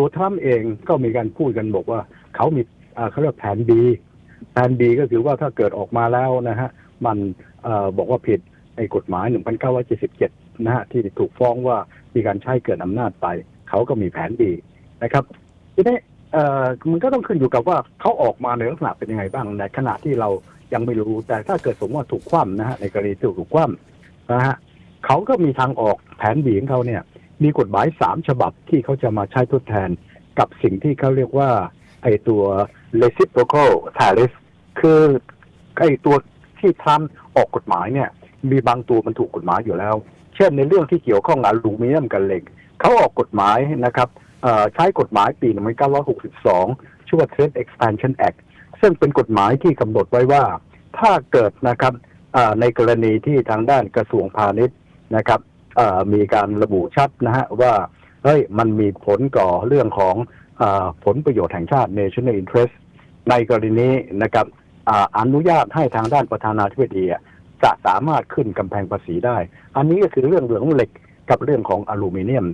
ตัวทรัมป์เองก็มีการพูดกันบอกว่าเขามีเขาเรียกแผน B แผน B ก็คือว่าถ้าเกิดออกมาแล้วนะฮะมันอบอกว่าผิดไอ้กฎหมาย 1977 นะฮะที่ถูกฟ้องว่ามีการใช้เกินอำนาจไป เขาก็มีแผน B นะครับทีนี้มันก็ต้องขึ้นอยู่กับว่าเขาออกมาในลักษณะเป็นยังไงบ้างในขณะที่เรายังไม่รู้แต่ถ้าเกิดสมมติว่าถูกคว่ำนะฮะในกรณีที่ถูกคว่ำนะฮะเขาก็มีทางออกแผน B ของเขาเนี่ย มีกฎหมายสามฉบับที่เขาจะมาใช้ทดแทนกับสิ่งที่เขาเรียกว่า ไอ้ตัว reciprocal tariff คือไอ้ตัวที่ทำออกกฎหมายเนี่ย มีบางตัวมันถูกกฎหมายอยู่แล้ว เช่นในเรื่องที่เกี่ยวข้องกับอลูมิเนียมกับเหล็ก เขาออกกฎหมายนะครับใช้กฎหมายปี 1962 ชื่อว่า Trade Expansion Act ซึ่งเป็นกฎหมายที่กำหนดไว้ว่า ถ้าเกิดนะครับในกรณีที่ทางด้านกระทรวงพาณิชย์นะครับ มีการระบุชัดนะฮะว่าเฮ้ยมันมีผลก่อเรื่องของอผลประโยชน์แห่งชาติ national interest ในกรณีนี้นะครับออนุญาตให้ทางด้านประธานาธิบดีจะสามารถขึ้นกำแพงภาษีได้ อันนี้ก็คือเรื่องเหลืองเหล็กกับเรื่องของอลูมิเนียม